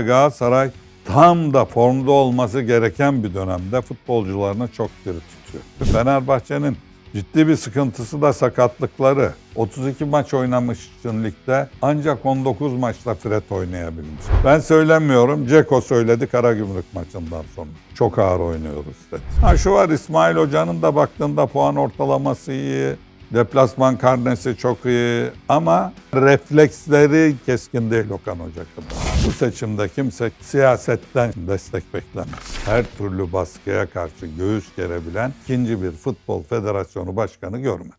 Galatasaray tam da formda olması gereken bir dönemde futbolcularını çok diri tutuyor. Fenerbahçe'nin ciddi bir sıkıntısı da sakatlıkları. 32 maç oynamış için ligde ancak 19 maçta Fred oynayabilmiş. Ben söylemiyorum. Ceko söyledi Karagümrük maçından sonra. Çok ağır oynuyoruz dedi. Ha şu var İsmail Hoca'nın da baktığında puan ortalaması iyi. Deplasman karnesi çok iyi ama refleksleri keskin değil Okan Hoca kadar. Bu seçimde kimse siyasetten destek beklemez. Her türlü baskıya karşı göğüs gerebilen ikinci bir futbol federasyonu başkanı görmedim.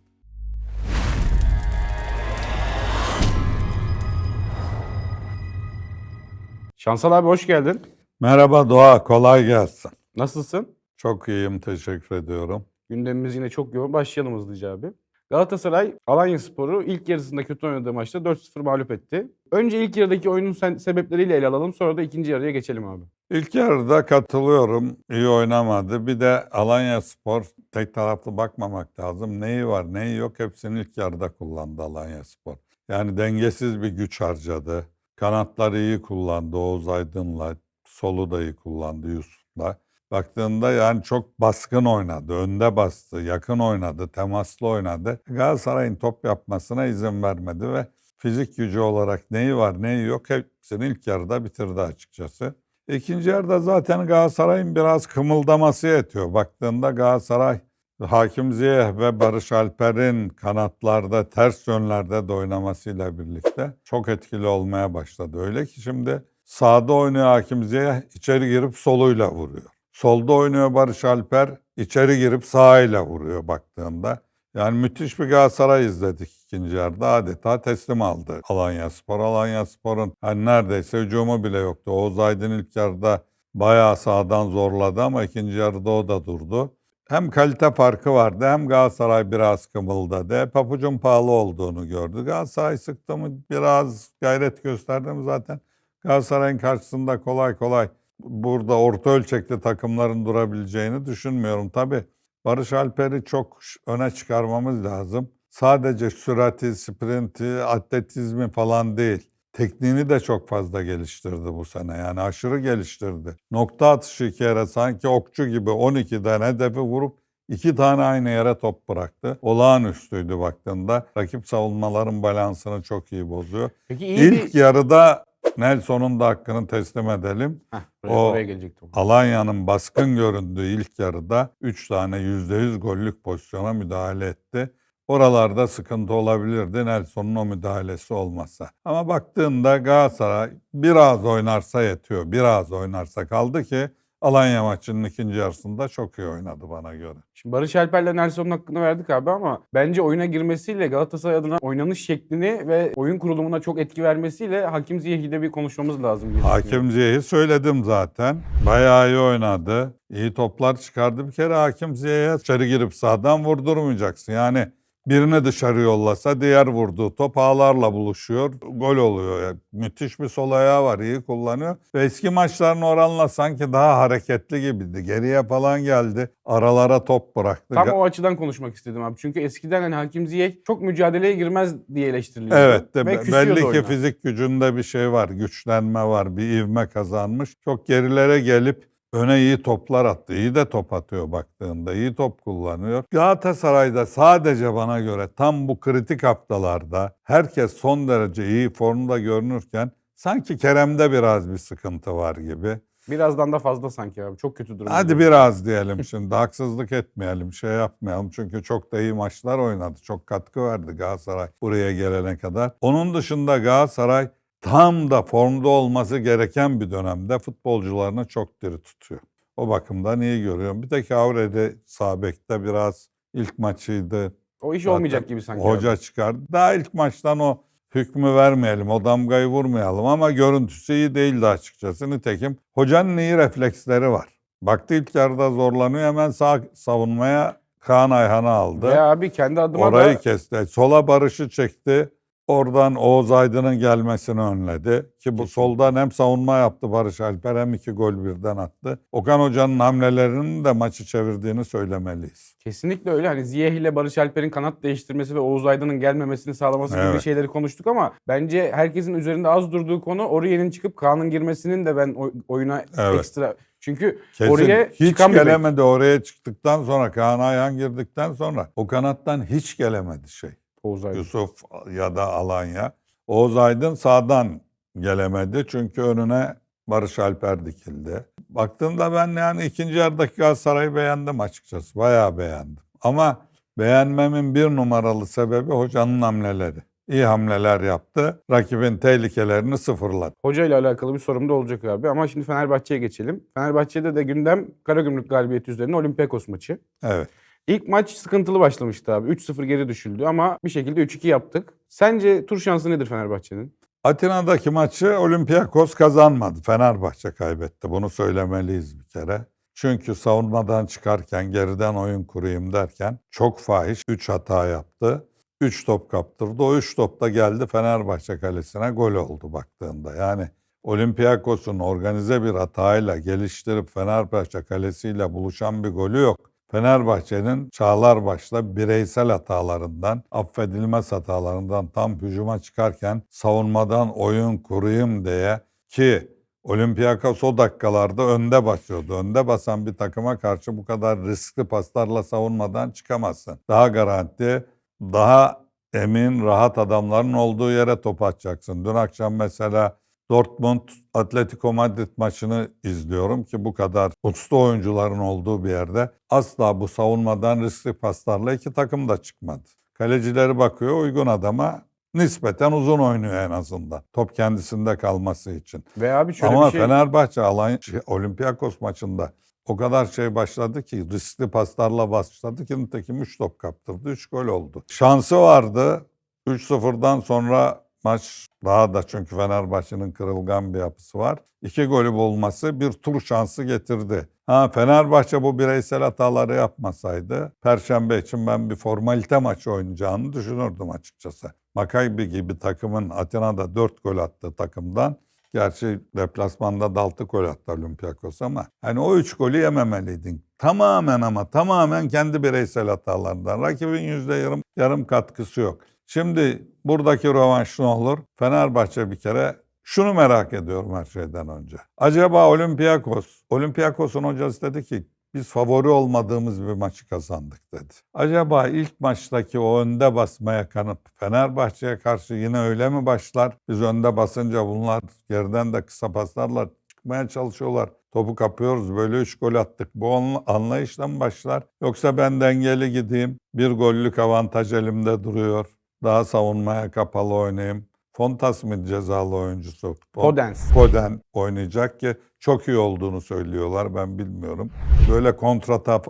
Şansal abi hoş geldin. Merhaba Doğa, kolay gelsin. Nasılsın? Çok iyiyim, teşekkür ediyorum. Gündemimiz yine çok yoğun. Başlayalım hızlıca abi. Galatasaray Alanya Sporu ilk yarısında kötü oynadığı maçta 4-0 mağlup etti. Önce ilk yarıdaki oyunun sebepleriyle ele alalım. Sonra da ikinci yarıya geçelim abi. İlk yarıda katılıyorum. iyi oynamadı. Bir de Alanya Spor tek taraflı bakmamak lazım. Neyi var, neyi yok hepsini ilk yarıda kullandı Alanya Spor. Yani dengesiz bir güç harcadı. Kanatları iyi kullandı Oğuz Aydın'la. Solu da iyi kullandı Yusuf'la. Baktığında yani çok baskın oynadı. Önde bastı, yakın oynadı, temaslı oynadı. Galatasaray'ın top yapmasına izin vermedi ve fizik gücü olarak neyi var, neyi yok hepsini ilk yarıda bitirdi açıkçası. İkinci yarıda zaten Galatasaray'ın biraz kımıldaması yetiyor. Baktığında Galatasaray Hakim Ziyeh ve Barış Alper'in kanatlarda ters yönlerde de oynamasıyla birlikte çok etkili olmaya başladı. Öyle ki şimdi sağda oynuyor Hakim Ziyeh içeri girip soluyla vuruyor. Solda oynuyor Barış Alper içeri girip sağıyla vuruyor baktığında. Yani müthiş bir Galatasaray izledik ikinci yarıda. Adeta teslim aldı Alanya Spor. Alanya Spor'un hani neredeyse hücumu bile yoktu. Oğuz Aydın ilk yarıda bayağı sağdan zorladı ama ikinci yarıda o da durdu. Hem kalite farkı vardı hem Galatasaray biraz kımıldadı. Papucun pahalı olduğunu gördü. Galatasaray sıktı mı biraz gayret gösterdi mi zaten Galatasaray'ın karşısında kolay kolay burada orta ölçekli takımların durabileceğini düşünmüyorum. Tabii Barış Alper'i çok öne çıkarmamız lazım. Sadece sürati, sprinti, atletizmi falan değil. Tekniğini de çok fazla geliştirdi bu sene. Yani aşırı geliştirdi. Nokta atışı iki yere sanki okçu gibi 12'den hedefi vurup iki tane aynı yere top bıraktı. Olağanüstüydü baktığında. Rakip savunmaların balansını çok iyi bozuyor. Peki iyi İlk bir... yarıda Nelson'un da hakkını teslim edelim. Heh, O- gelecektim. Alanya'nın baskın göründüğü ilk yarıda 3 tane %100 gollük pozisyona müdahale etti. Oralarda sıkıntı olabilirdi Nelson'un o müdahalesi olmasa. Ama baktığında Galatasaray biraz oynarsa yetiyor. Biraz oynarsa kaldı ki Alanya maçının ikinci yarısında çok iyi oynadı bana göre. Şimdi Barış Alper'le Nelson'un hakkını verdik abi ama bence oyuna girmesiyle Galatasaray adına oynanış şeklini ve oyun kurulumuna çok etki vermesiyle Hakim Ziyech'i de bir konuşmamız lazım. Hakim Ziyech'i söyledim zaten. Bayağı iyi oynadı. İyi toplar çıkardı. Bir kere Hakim Ziyech'e içeri girip sağdan vurdurmayacaksın. Yani birini dışarı yollasa diğer vurduğu top ağlarla buluşuyor. Gol oluyor. Yani müthiş bir sol ayağı var. iyi kullanıyor. Ve eski maçların oranla sanki daha hareketli gibiydi. Geriye falan geldi. Aralara top bıraktı. Tam o açıdan konuşmak istedim abi. Çünkü eskiden hani Hakim Ziyech çok mücadeleye girmez diye eleştiriliyordu. Evet de Ve belli ki oyuna. fizik gücünde bir şey var, güçlenme var, bir ivme kazanmış. Çok gerilere gelip öne iyi toplar attı. İyi de top atıyor baktığında, iyi top kullanıyor. Galatasaray'da sadece bana göre tam bu kritik haftalarda herkes son derece iyi formda görünürken sanki Kerem'de biraz bir sıkıntı var gibi. Birazdan da fazla sanki abi. Çok kötü durum. Hadi biraz diyelim şimdi haksızlık etmeyelim şey yapmayalım çünkü çok da iyi maçlar oynadı çok katkı verdi Galatasaray buraya gelene kadar. Onun dışında Galatasaray tam da formda olması gereken bir dönemde futbolcularını çok diri tutuyor. O bakımdan iyi görüyorum. Bir tek Avre'de sağ bekte biraz ilk maçıydı. O iş Zaten olmayacak gibi sanki. Hoca abi. çıkardı. Daha ilk maçtan o hükmü vermeyelim, o damgayı vurmayalım ama görüntüsü iyi değildi açıkçası. Nitekim hocanın iyi refleksleri var. Baktı ilk yarıda zorlanıyor hemen sağ savunmaya Kaan Ayhan'ı aldı. Ve abi kendi adıma Orayı da kesti. Sola Barış'ı çekti. Oradan Oğuz Aydın'ın gelmesini önledi. Ki bu soldan hem savunma yaptı Barış Alper hem iki gol birden attı. Okan Hoca'nın hamlelerinin de maçı çevirdiğini söylemeliyiz. Kesinlikle öyle. Hani Ziyeh ile Barış Alper'in kanat değiştirmesi ve Oğuz Aydın'ın gelmemesini sağlaması gibi Evet. şeyleri konuştuk ama bence herkesin üzerinde az durduğu konu Oriye'nin çıkıp Kaan'ın girmesinin de ben oy- oyuna Evet. ekstra çünkü Kesin oraya hiç çıkan gelemedi oraya çıktıktan sonra Kaan Ayhan girdikten sonra o kanattan hiç gelemedi şey. Oğuz Aydın. Yusuf ya da Alanya. Oğuz Aydın sağdan gelemedi çünkü önüne Barış Alper dikildi. Baktığımda ben yani ikinci yarıdaki Galatasaray'ı beğendim açıkçası. Bayağı beğendim. Ama beğenmemin bir numaralı sebebi hocanın hamleleri. İyi hamleler yaptı. Rakibin tehlikelerini sıfırladı. Hoca ile alakalı bir sorum da olacak abi ama şimdi Fenerbahçe'ye geçelim. Fenerbahçe'de de gündem Karagümrük galibiyeti üzerine Olympiakos maçı. Evet. İlk maç sıkıntılı başlamıştı abi. 3-0 geri düşüldü ama bir şekilde 3-2 yaptık. Sence tur şansı nedir Fenerbahçe'nin? Atina'daki maçı Olympiakos kazanmadı. Fenerbahçe kaybetti. Bunu söylemeliyiz bir kere. Çünkü savunmadan çıkarken geriden oyun kurayım derken çok fahiş 3 hata yaptı. 3 top kaptırdı. O 3 top da geldi Fenerbahçe kalesine gol oldu baktığında. Yani Olympiakos'un organize bir hatayla geliştirip Fenerbahçe kalesiyle buluşan bir golü yok. Fenerbahçe'nin Çağlar başta bireysel hatalarından, affedilmez hatalarından tam hücuma çıkarken savunmadan oyun kurayım diye ki Olympiakos o dakikalarda önde basıyordu. Önde basan bir takıma karşı bu kadar riskli paslarla savunmadan çıkamazsın. Daha garanti, daha emin, rahat adamların olduğu yere top atacaksın. Dün akşam mesela Dortmund Atletico Madrid maçını izliyorum ki bu kadar usta oyuncuların olduğu bir yerde asla bu savunmadan riskli paslarla iki takım da çıkmadı. Kalecileri bakıyor uygun adama nispeten uzun oynuyor en azından. Top kendisinde kalması için. Ve abi şöyle Ama bir şey... Fenerbahçe Alanya şey, Olympiakos maçında o kadar şey başladı ki riskli paslarla başladı ki nitekim 3 top kaptırdı 3 gol oldu. Şansı vardı 3-0'dan sonra maç daha da çünkü Fenerbahçe'nin kırılgan bir yapısı var. İki golü bulması bir tur şansı getirdi. Ha Fenerbahçe bu bireysel hataları yapmasaydı Perşembe için ben bir formalite maçı oynayacağını düşünürdüm açıkçası. Maccabi gibi takımın Atina'da 4 gol attığı takımdan Gerçi deplasmanda da 6 gol attı Olympiakos ama hani o 3 golü yememeliydin. Tamamen ama tamamen kendi bireysel hatalarından. Rakibin yüzde yarım, yarım katkısı yok. Şimdi buradaki rövanş ne olur? Fenerbahçe bir kere şunu merak ediyorum her şeyden önce. Acaba Olympiakos, Olympiakos'un hocası dedi ki biz favori olmadığımız bir maçı kazandık dedi. Acaba ilk maçtaki o önde basmaya kanıp Fenerbahçe'ye karşı yine öyle mi başlar? Biz önde basınca bunlar geriden de kısa paslarla çıkmaya çalışıyorlar. Topu kapıyoruz böyle üç gol attık. Bu anla- anlayışla mı başlar? Yoksa ben dengeli gideyim. Bir gollük avantaj elimde duruyor. Daha savunmaya kapalı oynayayım. Fontas mı cezalı oyuncusu? Podens. Foden oynayacak ki çok iyi olduğunu söylüyorlar ben bilmiyorum. Böyle kontrata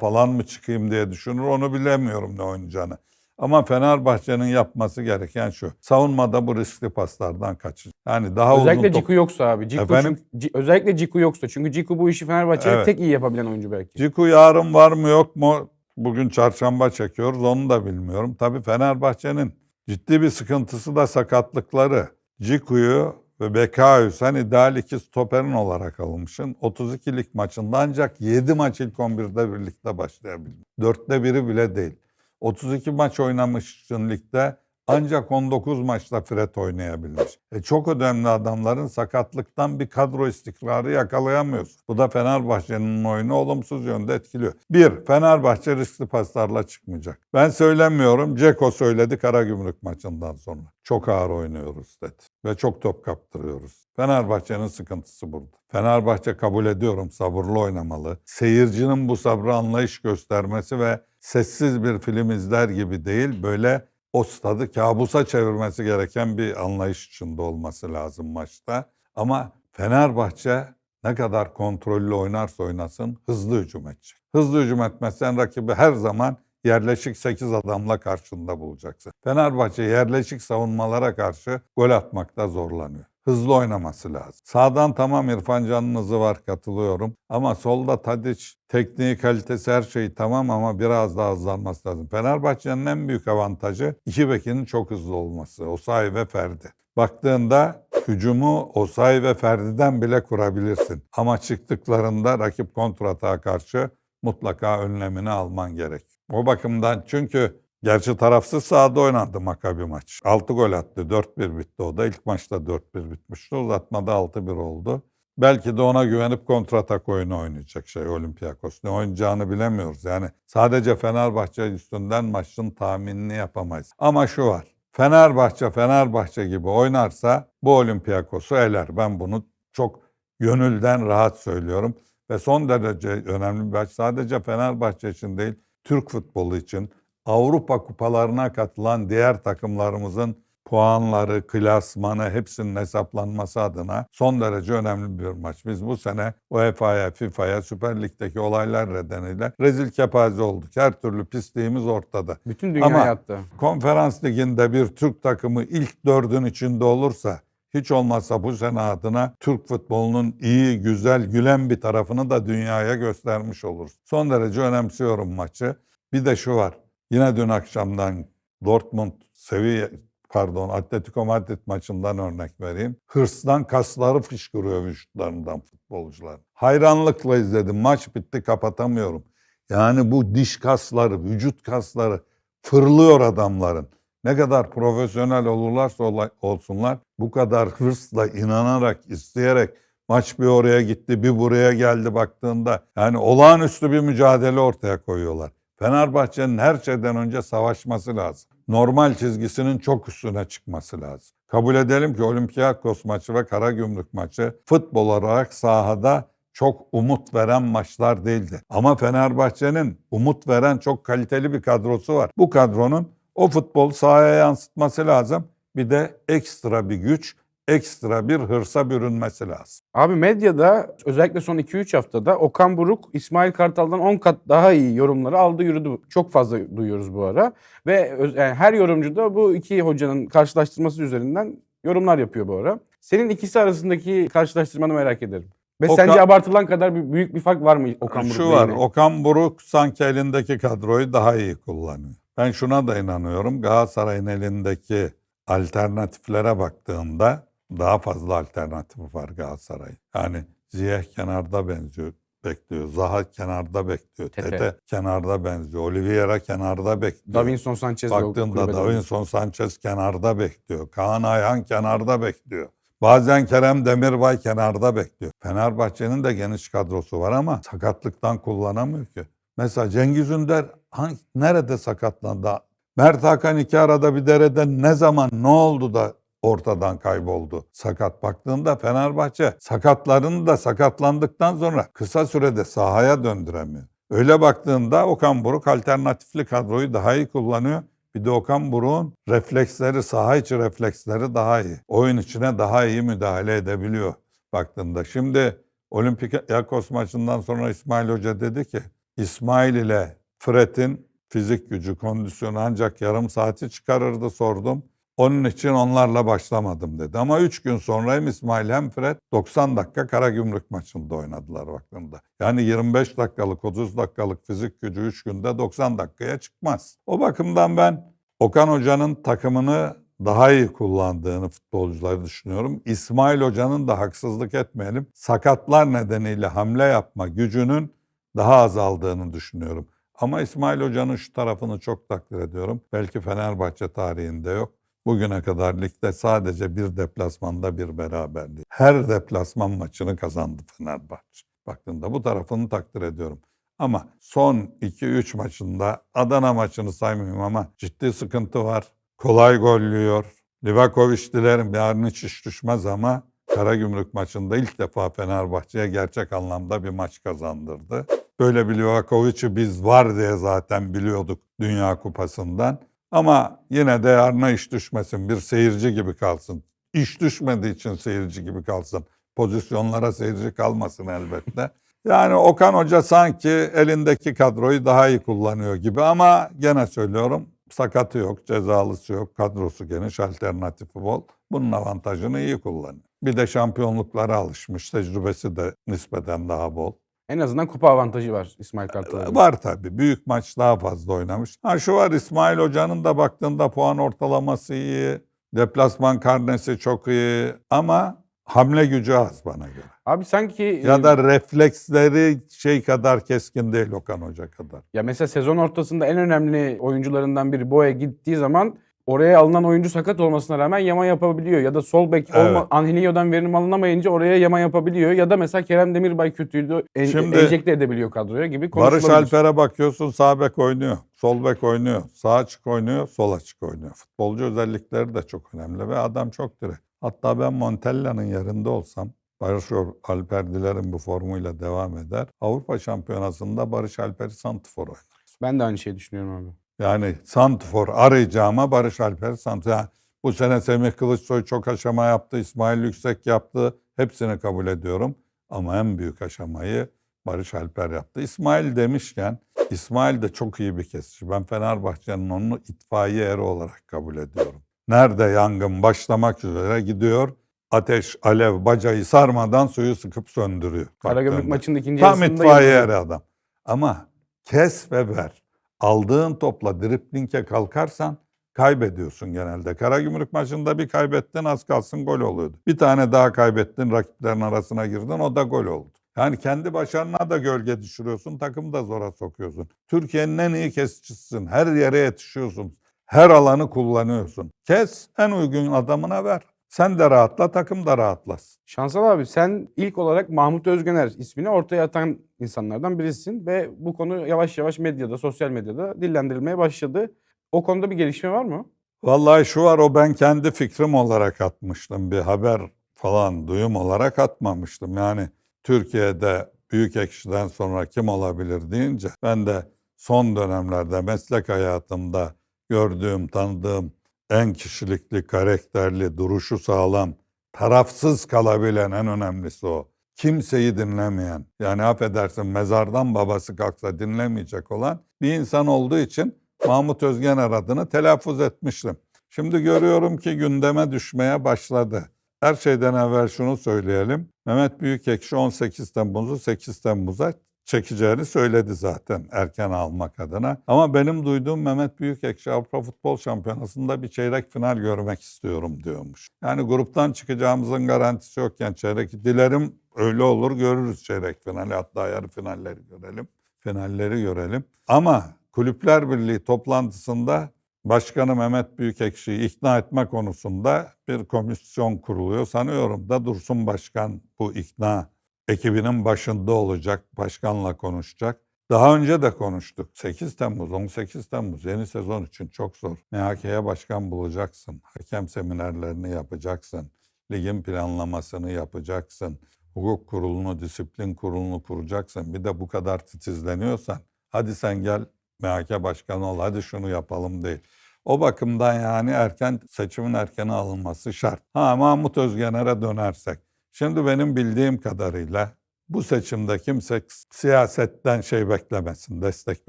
falan mı çıkayım diye düşünür onu bilemiyorum ne oynayacağını. Ama Fenerbahçe'nin yapması gereken şu. Savunmada bu riskli paslardan kaçın. Yani daha Özellikle uzun top. Ciku yoksa abi. Ciku Efendim? çünkü- özellikle Ciku yoksa. Çünkü Ciku bu işi Fenerbahçe'de Evet. tek iyi yapabilen oyuncu belki. Ciku yarın var mı yok mu? Bugün çarşamba çekiyoruz onu da bilmiyorum. Tabii Fenerbahçe'nin ciddi bir sıkıntısı da sakatlıkları. Ciku'yu ve Bekayü sen ideal iki stoperin olarak almışsın. 32'lik maçında ancak 7 maç ilk 11'de birlikte başlayabildin. Dörtte biri bile değil. 32 maç oynamışsın ligde ancak 19 maçta Fred oynayabilmiş. E çok önemli adamların sakatlıktan bir kadro istikrarı yakalayamıyorsun. Bu da Fenerbahçe'nin oyunu olumsuz yönde etkiliyor. Bir, Fenerbahçe riskli paslarla çıkmayacak. Ben söylemiyorum. Ceko söyledi Karagümrük maçından sonra. Çok ağır oynuyoruz dedi. Ve çok top kaptırıyoruz. Fenerbahçe'nin sıkıntısı burada. Fenerbahçe kabul ediyorum sabırlı oynamalı. Seyircinin bu sabrı anlayış göstermesi ve sessiz bir film izler gibi değil böyle o stadı kabusa çevirmesi gereken bir anlayış içinde olması lazım maçta. Ama Fenerbahçe ne kadar kontrollü oynarsa oynasın hızlı hücum edecek. Hızlı hücum etmezsen rakibi her zaman yerleşik 8 adamla karşında bulacaksın. Fenerbahçe yerleşik savunmalara karşı gol atmakta zorlanıyor. Hızlı oynaması lazım. Sağdan tamam İrfan Can'ın var katılıyorum. Ama solda Tadic tekniği kalitesi her şey tamam ama biraz daha hızlanması lazım. Fenerbahçe'nin en büyük avantajı iki bekinin çok hızlı olması. Osayi ve Ferdi. Baktığında hücumu Osayi ve Ferdi'den bile kurabilirsin. Ama çıktıklarında rakip kontratağa karşı mutlaka önlemini alman gerek. O bakımdan çünkü gerçi tarafsız sahada oynandı Makabi maç. 6 gol attı. 4-1 bitti o da. İlk maçta 4-1 bitmişti. Uzatmada 6-1 oldu. Belki de ona güvenip kontratak oyunu oynayacak şey Olympiakos. Ne oynayacağını bilemiyoruz. Yani sadece Fenerbahçe üstünden maçın tahminini yapamayız. Ama şu var. Fenerbahçe Fenerbahçe gibi oynarsa bu Olympiakos'u eler. Ben bunu çok gönülden rahat söylüyorum. Ve son derece önemli bir maç. Sadece Fenerbahçe için değil, Türk futbolu için, Avrupa kupalarına katılan diğer takımlarımızın puanları, klasmanı hepsinin hesaplanması adına son derece önemli bir maç. Biz bu sene UEFA'ya, FIFA'ya, Süper Lig'deki olaylar nedeniyle rezil kepaze olduk. Her türlü pisliğimiz ortada. Bütün dünya Ama- hayatta. Konferans liginde bir Türk takımı ilk dördün içinde olursa hiç olmazsa bu sene adına Türk futbolunun iyi, güzel, gülen bir tarafını da dünyaya göstermiş oluruz. Son derece önemsiyorum maçı. Bir de şu var. Yine dün akşamdan Dortmund seviye pardon Atletico Madrid maçından örnek vereyim. Hırsdan kasları fışkırıyor vücutlarından futbolcular. Hayranlıkla izledim. Maç bitti kapatamıyorum. Yani bu diş kasları, vücut kasları fırlıyor adamların. Ne kadar profesyonel olurlarsa olsunlar bu kadar hırsla, inanarak, isteyerek maç bir oraya gitti, bir buraya geldi baktığında yani olağanüstü bir mücadele ortaya koyuyorlar. Fenerbahçe'nin her şeyden önce savaşması lazım. Normal çizgisinin çok üstüne çıkması lazım. Kabul edelim ki Olympiakos maçı ve Karagümrük maçı futbol olarak sahada çok umut veren maçlar değildi. Ama Fenerbahçe'nin umut veren çok kaliteli bir kadrosu var. Bu kadronun o futbol sahaya yansıtması lazım. Bir de ekstra bir güç, ekstra bir hırsa bürünmesi lazım. Abi medyada özellikle son 2-3 haftada Okan Buruk İsmail Kartal'dan 10 kat daha iyi yorumları aldı yürüdü. Çok fazla duyuyoruz bu ara. Ve öz- yani her yorumcu da bu iki hocanın karşılaştırması üzerinden yorumlar yapıyor bu ara. Senin ikisi arasındaki karşılaştırmanı merak ederim. Ve Okan- sence abartılan kadar bir, büyük bir fark var mı Okan Buruk? Şu var, Okan Buruk sanki elindeki kadroyu daha iyi kullanıyor. Ben şuna da inanıyorum. Galatasaray'ın elindeki alternatiflere baktığında daha fazla alternatif var Galatasaray'ın. Yani Ziyeh kenarda benziyor, bekliyor. Zaha kenarda bekliyor. Tete. Tete, kenarda benziyor. Oliveira kenarda bekliyor. Davinson Sanchez Baktığında. Davinson Sanchez kenarda bekliyor. Kaan Ayhan kenarda bekliyor. Bazen Kerem Demirbay kenarda bekliyor. Fenerbahçe'nin de geniş kadrosu var ama sakatlıktan kullanamıyor ki. Mesela Cengiz Ünder hangi, nerede sakatlandı? Mert Hakan iki arada bir derede ne zaman ne oldu da ortadan kayboldu sakat. Baktığında Fenerbahçe sakatlarını da sakatlandıktan sonra kısa sürede sahaya döndüremiyor. Öyle baktığında Okan Buruk alternatifli kadroyu daha iyi kullanıyor. Bir de Okan Buruk'un refleksleri, saha içi refleksleri daha iyi. Oyun içine daha iyi müdahale edebiliyor baktığında. Şimdi Olympiakos maçından sonra İsmail Hoca dedi ki İsmail ile Fred'in fizik gücü, kondisyonu ancak yarım saati çıkarırdı sordum. Onun için onlarla başlamadım dedi. Ama 3 gün sonra hem İsmail hem Fred 90 dakika Karagümrük maçında oynadılar baktığında. Yani 25 dakikalık 30 dakikalık fizik gücü 3 günde 90 dakikaya çıkmaz. O bakımdan ben Okan Hoca'nın takımını daha iyi kullandığını futbolcuları düşünüyorum. İsmail Hoca'nın da haksızlık etmeyelim. Sakatlar nedeniyle hamle yapma gücünün daha azaldığını düşünüyorum. Ama İsmail Hoca'nın şu tarafını çok takdir ediyorum. Belki Fenerbahçe tarihinde yok. Bugüne kadar ligde sadece bir deplasmanda bir beraberliği. Her deplasman maçını kazandı Fenerbahçe. Baktığında bu tarafını takdir ediyorum. Ama son 2-3 maçında Adana maçını saymayayım ama ciddi sıkıntı var. Kolay gollüyor. Livakovic dilerim yarın hiç iş düşmez ama Karagümrük maçında ilk defa Fenerbahçe'ye gerçek anlamda bir maç kazandırdı. Böyle bir Livakovic'i biz var diye zaten biliyorduk Dünya Kupası'ndan. Ama yine de yarına iş düşmesin, bir seyirci gibi kalsın. İş düşmediği için seyirci gibi kalsın. Pozisyonlara seyirci kalmasın elbette. Yani Okan Hoca sanki elindeki kadroyu daha iyi kullanıyor gibi ama gene söylüyorum sakatı yok, cezalısı yok, kadrosu geniş, alternatifi bol. Bunun avantajını iyi kullanıyor. Bir de şampiyonluklara alışmış. Tecrübesi de nispeten daha bol. En azından kupa avantajı var İsmail Kartal'ın. Var tabii. Büyük maç daha fazla oynamış. Ha şu var İsmail Hoca'nın da baktığında puan ortalaması iyi. Deplasman karnesi çok iyi. Ama hamle gücü az bana göre. Abi sanki Ya e, da refleksleri şey kadar keskin değil Okan Hoca kadar. Ya mesela sezon ortasında en önemli oyuncularından biri Boya gittiği zaman oraya alınan oyuncu sakat olmasına rağmen yama yapabiliyor. Ya da sol bek Evet. olma, Angelinho'dan verim alınamayınca oraya yama yapabiliyor. Ya da mesela Kerem Demirbay kötüydü. En, Şimdi- enjekte edebiliyor kadroya gibi Barış. Alper'e bakıyorsun sağ bek oynuyor, sol bek oynuyor, sağ açık oynuyor, sol açık oynuyor. Futbolcu özellikleri de çok önemli ve adam çok direkt. Hatta ben Montella'nın yerinde olsam Barış Alper dilerim bu formuyla devam eder. Avrupa Şampiyonası'nda Barış Alper'i santifor oynar. Ben de aynı şeyi düşünüyorum abi. Yani santifor arayacağıma Barış Alper santifor. Yani bu sene Semih Kılıçsoy çok aşama yaptı, İsmail Yüksek yaptı. Hepsini kabul ediyorum. Ama en büyük aşamayı Barış Alper yaptı. İsmail demişken İsmail de çok iyi bir kesici. Ben Fenerbahçe'nin onu itfaiye eri olarak kabul ediyorum. Nerede yangın başlamak üzere gidiyor. Ateş, alev, bacayı sarmadan suyu sıkıp söndürüyor. Karagümrük maçının ikinci Tam itfaiye eri adam. Ama kes ve ver. Aldığın topla driplinge kalkarsan kaybediyorsun genelde. Karagümrük maçında bir kaybettin az kalsın gol oluyordu. Bir tane daha kaybettin rakiplerin arasına girdin o da gol oldu. Yani kendi başarına da gölge düşürüyorsun, takımı da zora sokuyorsun. Türkiye'nin en iyi kesicisisin, her yere yetişiyorsun, her alanı kullanıyorsun. Kes, en uygun adamına ver. Sen de rahatla, takım da rahatlasın. Şansal abi sen ilk olarak Mahmut Özgener ismini ortaya atan insanlardan birisin ve bu konu yavaş yavaş medyada, sosyal medyada dillendirilmeye başladı. O konuda bir gelişme var mı? Vallahi şu var o ben kendi fikrim olarak atmıştım. Bir haber falan duyum olarak atmamıştım. Yani Türkiye'de büyük ekşiden sonra kim olabilir deyince ben de son dönemlerde meslek hayatımda gördüğüm, tanıdığım en kişilikli, karakterli, duruşu sağlam, tarafsız kalabilen en önemlisi o. Kimseyi dinlemeyen, yani affedersin mezardan babası kalksa dinlemeyecek olan bir insan olduğu için Mahmut Özgener adını telaffuz etmiştim. Şimdi görüyorum ki gündeme düşmeye başladı. Her şeyden evvel şunu söyleyelim. Mehmet Büyükekşi 18 Temmuz'u 8 Temmuz'a çekeceğini söyledi zaten erken almak adına. Ama benim duyduğum Mehmet Büyükekşi Avrupa Futbol Şampiyonası'nda bir çeyrek final görmek istiyorum diyormuş. Yani gruptan çıkacağımızın garantisi yokken çeyrek dilerim öyle olur görürüz çeyrek finali hatta yarı finalleri görelim. Finalleri görelim. Ama Kulüpler Birliği toplantısında Başkanı Mehmet Büyükekşi'yi ikna etme konusunda bir komisyon kuruluyor. Sanıyorum da Dursun Başkan bu ikna ekibinin başında olacak, başkanla konuşacak. Daha önce de konuştuk. 8 Temmuz, 18 Temmuz yeni sezon için çok zor. MHK'ye başkan bulacaksın. Hakem seminerlerini yapacaksın. Ligin planlamasını yapacaksın. Hukuk kurulunu, disiplin kurulunu kuracaksın. Bir de bu kadar titizleniyorsan hadi sen gel MHK başkanı ol, hadi şunu yapalım değil. O bakımdan yani erken seçimin erkene alınması şart. Ha Mahmut Özgener'e dönersek. Şimdi benim bildiğim kadarıyla bu seçimde kimse siyasetten şey beklemesin, destek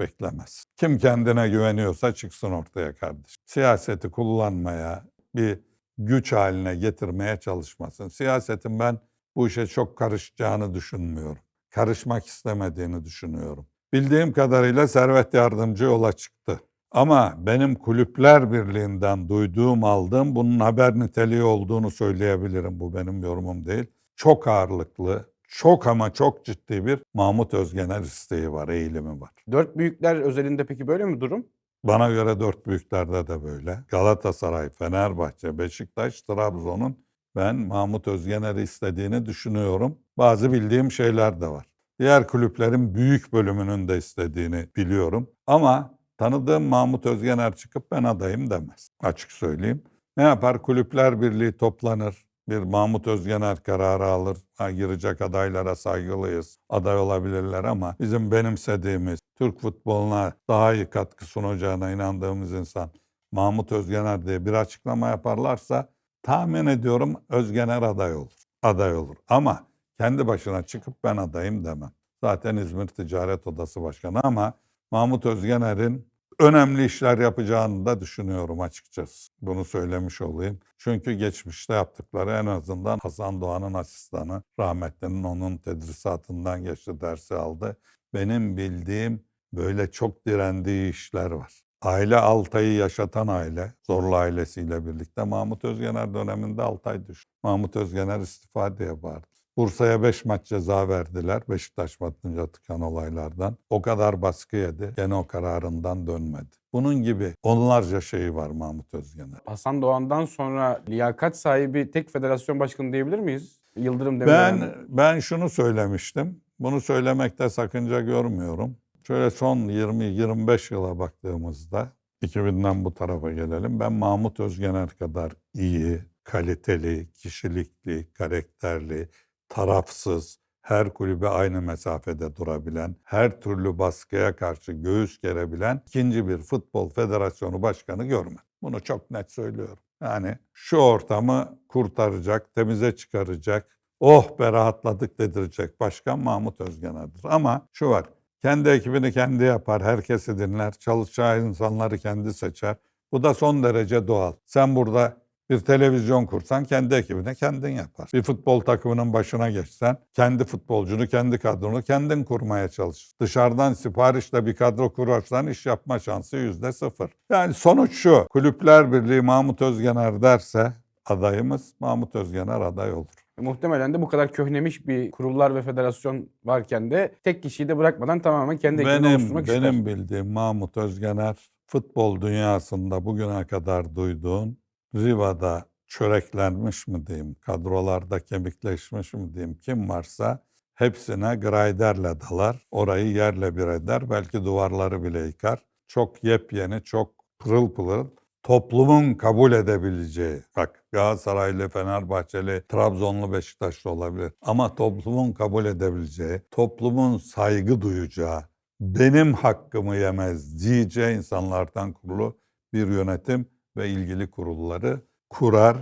beklemesin. Kim kendine güveniyorsa çıksın ortaya kardeşim. Siyaseti kullanmaya, bir güç haline getirmeye çalışmasın. Siyasetin ben bu işe çok karışacağını düşünmüyorum. Karışmak istemediğini düşünüyorum. Bildiğim kadarıyla Servet Yardımcı yola çıktı. Ama benim Kulüpler Birliği'nden duyduğum, aldığım bunun haber niteliği olduğunu söyleyebilirim. Bu benim yorumum değil. Çok ağırlıklı, çok ama çok ciddi bir Mahmut Özgener isteği var, eğilimi var. Dört büyükler özelinde peki böyle mi durum? Bana göre dört büyüklerde de böyle. Galatasaray, Fenerbahçe, Beşiktaş, Trabzon'un ben Mahmut Özgener'i istediğini düşünüyorum. Bazı bildiğim şeyler de var. Diğer kulüplerin büyük bölümünün de istediğini biliyorum. Ama tanıdığım Mahmut Özgener çıkıp ben adayım demez. Açık söyleyeyim. Ne yapar? Kulüpler Birliği toplanır. Bir Mahmut Özgener kararı alır. Ha, girecek adaylara saygılıyız. Aday olabilirler ama bizim benimsediğimiz, Türk futboluna daha iyi katkı sunacağına inandığımız insan Mahmut Özgener diye bir açıklama yaparlarsa tahmin ediyorum Özgener aday olur. Aday olur. Ama kendi başına çıkıp ben adayım demem. Zaten İzmir Ticaret Odası Başkanı ama Mahmut Özgener'in önemli işler yapacağını da düşünüyorum açıkçası. Bunu söylemiş olayım. Çünkü geçmişte yaptıkları en azından Hasan Doğan'ın asistanı rahmetlinin onun tedrisatından geçti dersi aldı. Benim bildiğim böyle çok direndiği işler var. Aile Altay'ı yaşatan aile, Zorlu ailesiyle birlikte Mahmut Özgener döneminde Altay düştü. Mahmut Özgener istifa diye bağırdı. Bursa'ya 5 maç ceza verdiler Beşiktaş batınca tıkan olaylardan. O kadar baskı yedi. Gene o kararından dönmedi. Bunun gibi onlarca şeyi var Mahmut Özgener. Hasan Doğan'dan sonra liyakat sahibi tek federasyon başkanı diyebilir miyiz? Yıldırım Demirören. Ben ben şunu söylemiştim. Bunu söylemekte sakınca görmüyorum. Şöyle son 20-25 yıla baktığımızda 2000'den bu tarafa gelelim. Ben Mahmut Özgener kadar iyi, kaliteli, kişilikli, karakterli, tarafsız, her kulübe aynı mesafede durabilen, her türlü baskıya karşı göğüs gerebilen ikinci bir futbol federasyonu başkanı görmedim. Bunu çok net söylüyorum. Yani şu ortamı kurtaracak, temize çıkaracak, oh be rahatladık dedirecek başkan Mahmut Özgener'dir. Ama şu var, kendi ekibini kendi yapar, herkesi dinler, çalışacağı insanları kendi seçer. Bu da son derece doğal. Sen burada bir televizyon kursan kendi ekibine kendin yapar. Bir futbol takımının başına geçsen kendi futbolcunu, kendi kadronu kendin kurmaya çalış. Dışarıdan siparişle bir kadro kurarsan iş yapma şansı yüzde sıfır. Yani sonuç şu, Kulüpler Birliği Mahmut Özgener derse adayımız Mahmut Özgener aday olur. Muhtemelen de bu kadar köhnemiş bir kurullar ve federasyon varken de tek kişiyi de bırakmadan tamamen kendi ekibini Benim, oluşturmak ister. benim bildiğim Mahmut Özgener futbol dünyasında bugüne kadar duyduğun Riva'da çöreklenmiş mi diyeyim, kadrolarda kemikleşmiş mi diyeyim kim varsa hepsine grayderle dalar, orayı yerle bir eder, belki duvarları bile yıkar. Çok yepyeni, çok pırıl pırıl toplumun kabul edebileceği, bak Galatasaraylı, Fenerbahçeli, Trabzonlu, Beşiktaşlı olabilir ama toplumun kabul edebileceği, toplumun saygı duyacağı, benim hakkımı yemez diyeceği insanlardan kurulu bir yönetim ve ilgili kurulları kurar,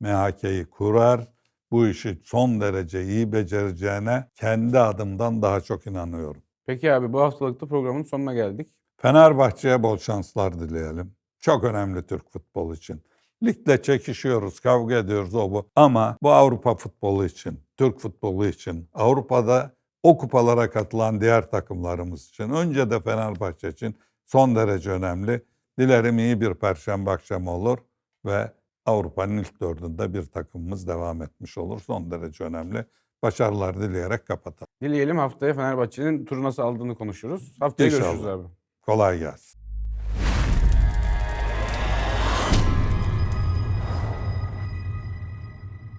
MHK'yi kurar. Bu işi son derece iyi becereceğine kendi adımdan daha çok inanıyorum. Peki abi bu haftalıkta programın sonuna geldik. Fenerbahçe'ye bol şanslar dileyelim. Çok önemli Türk futbolu için. Ligde çekişiyoruz, kavga ediyoruz o bu. Ama bu Avrupa futbolu için, Türk futbolu için, Avrupa'da o kupalara katılan diğer takımlarımız için, önce de Fenerbahçe için son derece önemli. Dilerim iyi bir perşembe akşamı olur ve Avrupa'nın ilk dördünde bir takımımız devam etmiş olur. Son derece önemli. Başarılar dileyerek kapatalım. Dileyelim haftaya Fenerbahçe'nin turu nasıl aldığını konuşuruz. Haftaya İnşallah. görüşürüz abi. Kolay gelsin.